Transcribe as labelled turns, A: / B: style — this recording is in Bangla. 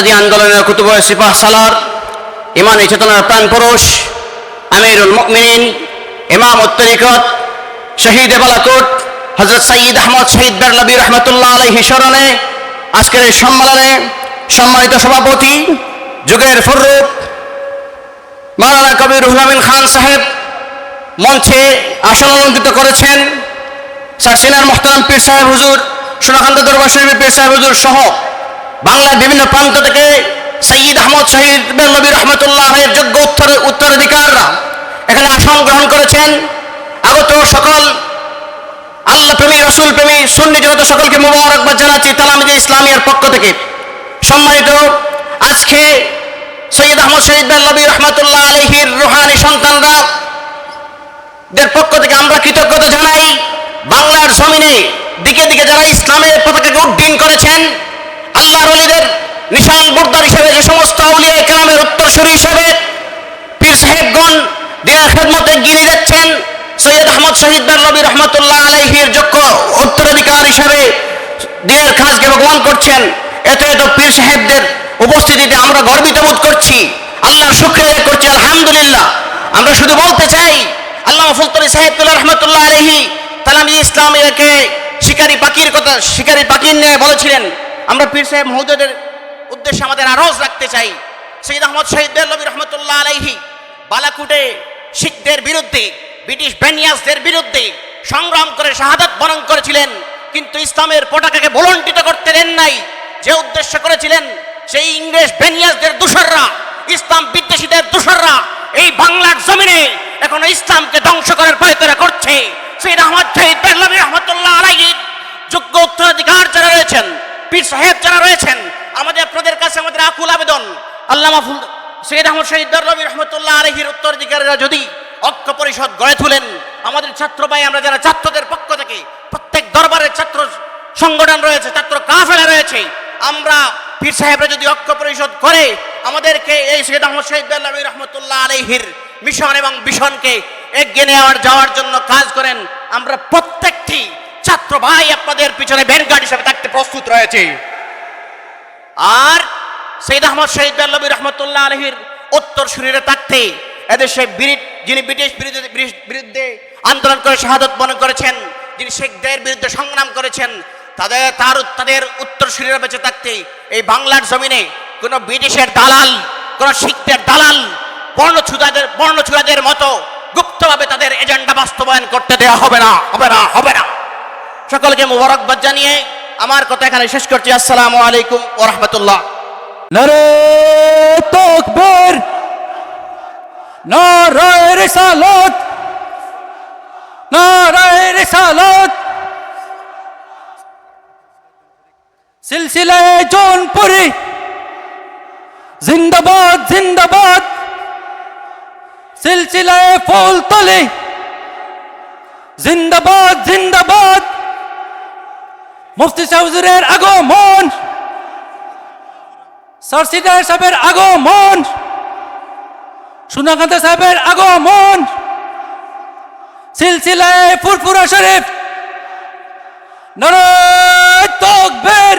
A: আজাদী আন্দোলনের কুতুব সিপাহ সালার ইমানি চেতনার প্রাণ পুরুষ, আমিরুল মুকমিনিন ইমাম উত্তরিকত, শহীদ বালাকোট হজরত সঈদ আহমদ শহীদ বেরলবী রহমতুল্লাহ আলহি স্মরণে আজকের এই সম্মেলনে সম্মানিত সভাপতি যুগের ফররুখ মাওলানা কবির রুহুল আমিন খান সাহেব মঞ্চে আসন অলঙ্কৃত করেছেন। সারসিনার মোহতারাম পীর সাহেব হুজুর সোনাকান্ত দরবার শরীফের পীর সাহেব হুজুর সহ বাংলার বিভিন্ন প্রান্ত থেকে সঈদ আহমদ শহীদ বেল্লবী রহমতুল্লাহ এর যোগ্য উত্তর উত্তরাধিকাররা এখানে আসন গ্রহণ করেছেন। আগত সকল আল্লাহ প্রেমী, রসুল প্রেমী, সুন্নি জগত সকলকে মুবারকবাদ জানাচ্ছি তালামিদে ইসলামিয়ার পক্ষ থেকে। সম্মানিত আজকে সৈয়দ আহমদ শহীদ বেল্লবী রহমতুল্লাহ আলহির রুহানি সন্তানরা দের পক্ষ থেকে আমরা কৃতজ্ঞতা জানাই। বাংলার জমিনে দিকে দিকে যারা ইসলামের পতাকাকে উড্ডীন করেছেন আল্লাহ রলিদের নিশান বুর্দার হিসেবে যে সমস্ত আউলিয়া কেরামের উত্তরসূরি হিসেবে পীর সাহেবগণ দিনের খেদমতে গিয়ে যাচ্ছেন সৈয়দ আহমদ শহীদ বেল্লবী রহমতুল্লাহ আলাইহির যোগ্য উত্তরাধিকার হিসেবে দিনের কাজকে ভগবান করছেন। এত এত পীর সাহেবদের উপস্থিতিতে আমরা গর্বিত বোধ করছি। আল্লাহর শুক্রিয়া করছি, আলহামদুলিল্লাহ। আমরা শুধু বলতে চাই আল্লাহ ফুলতলি সাহেবুল্লাহ রহমতুল্লাহ আলহি তালামি ইসলাম একে শিকারি পাখির কথা, শিকারি পাখির নিয়ে বলেছিলেন আমরা পীর সাহেব মহোদয়দের উদ্দেশ্যে আমাদের আরজ রাখতে চাই। সৈয়দ আহমদ শহীদ বেল্লবী রহমতুল্লাহ আলাইহি, বালাকুটে শিখদের বিরুদ্ধে, ব্রিটিশ ব্যানিয়াসদের বিরুদ্ধে সংগ্রাম করে শাহাদাত বরণ করেছিলেন, কিন্তু ইসলামের পতাকাকে ভলন্টিত করতে দেন নাই। যে উদ্দেশ্য করেছিলেন, সেই ইংরেজ ব্যানিয়াসদের দূষররা ইসলাম বিদ্বেষীদের দূষররা এই বাংলার জমিনে এখন ইসলামকে ধ্বংস করার প্রয়ত্ন করছে সেই আহমদ শহীদ বেল্লবী রহমতুল্লাহ আলাইহির যোগ্য উত্তরাধিকার যারা রয়েছেন পীর সাহেব যারা রয়েছেন আমাদের আপনাদের কাছে আমাদের আবেদন আল্লাহ মাহফুল সৈয়দ আহমদ শহীদ দরলবী রহমতুল্লাহ আলহির উত্তরাধিকারীরা যদি ঐক্য পরিষদ গড়ে তুলেন, আমাদের ছাত্র ভাই আমরা যারা ছাত্রদের পক্ষ থেকে প্রত্যেক দরবারের ছাত্র সংগঠন রয়েছে, ছাত্র কাফেলা রয়েছে, আমরা পীর সাহেবরা যদি ঐক্য পরিষদ করে, আমাদেরকে এই সৈয়দ আহমদ শহীদ দরলবী রহমতুল্লাহ আলহির মিশন এবং মিশনকে এগিয়ে নেওয়ার, যাওয়ার জন্য কাজ করেন, আমরা প্রত্যেকটি ছাত্র ভাই আপনাদের পিছনে ব্যানগার্ড হিসেবে থাকতে প্রস্তুত রয়েছে। আর সৈয়দ আহমদ শহীদ বেল্লবী রহমতুল্লাহ আলহির উত্তর শরীরে থাকতে এদেশে যিনি ব্রিটিশ বিরুদ্ধে আন্দোলন করে শাহাদত বরণ করেছেন, যিনি শেখদের বিরুদ্ধে সংগ্রাম করেছেন, তাদের তার তাদের উত্তর শরীরে বেঁচে থাকতে এই বাংলার জমিনে কোনো ব্রিটিশের দালাল, কোনো শিখদের দালাল, বর্ণছুদাদের বর্ণছুদাদের মতো গুপ্তভাবে তাদের এজেন্ডা বাস্তবায়ন করতে দেওয়া হবে না হবে না হবে না। সকলকে মুবারকবাদ জানিয়ে আমার কথা এখানে শেষ করছি। আসসালামু আলাইকুম ও রহমতুল্লাহ।
B: নারে তকবীর রিসালত, নারায় রিসালত। সিলসিলায় জৌনপুরি, জিন্দাবাদ জিন্দাবাদ। সিলসিলায় ফুলতলি, জিন্দাবাদ জিন্দাবাদ। মুফতি সাহুজুরের আগমন। সারসিদার সাহেবের আগমন। সুনাকান্ত সাহেবের আগমন। সিলসিলায় ফুরফুরা শরীফ। নর তকবীর।